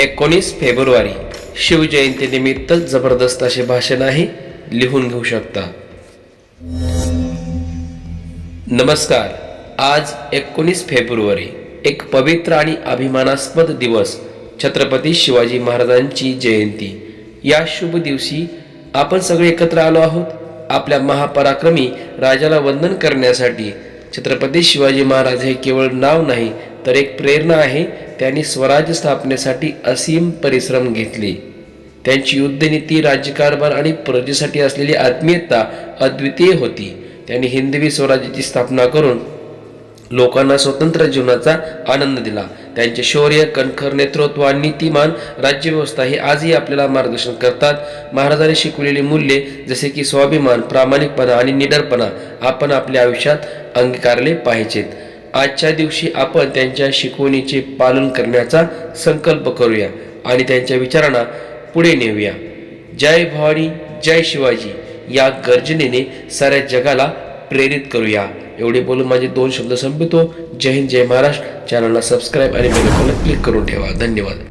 एकोणीस फेब्रुवारी शिवजयंतीनिमित्त जबरदस्त असे भाषण आहे लिहून घेऊ शकता. नमस्कार. आज एकोणीस फेब्रुवारी एक पवित्र आणि अभिमानास्पद दिवस छत्रपती शिवाजी महाराजांची जयंती. या शुभ दिवशी आपण सगळे एकत्र आलो आहोत. आपल्या महापराक्रमी राजाला वंदन करण्यासाठी छत्रपती शिवाजी महाराज हे केवळ नाव नाही तर एक प्रेरणा आहे त्यांनी स्वराज्य स्थापनेसाठी असीम परिश्रम घेतले. त्यांची युद्धनीती राज्यकारभार आणि प्रजेसाठी असलेली आत्मीयता अद्वितीय होती. त्यांनी हिंदवी स्वराज्याची स्थापना करून लोकांना स्वतंत्र जीवनाचा आनंद दिला. त्यांचे शौर्य कणखर नेतृत्व आणि नीतिमान राज्यव्यवस्था हे आजही आपल्याला मार्गदर्शन करतात. महाराजांनी शिकवलेली मूल्ये जसे की स्वाभिमान प्रामाणिकपणा आणि निडरपणा आपण आपल्या आयुष्यात अंगीकारले पाहिजेत. आजच्या दिवशी आपण त्यांच्या शिकवणीचे पालन करण्याचा संकल्प करूया आणि त्यांच्या विचारांना पुढे नेऊया. जय भवानी जय शिवाजी या गर्जनेने साऱ्या जगाला प्रेरित करूया. एवढे बोलून माझे दोन शब्द संपतो. जय हिंद जय महाराष्ट्र. चॅनलला सबस्क्राईब आणि बेल क्लिक करून ठेवा. धन्यवाद.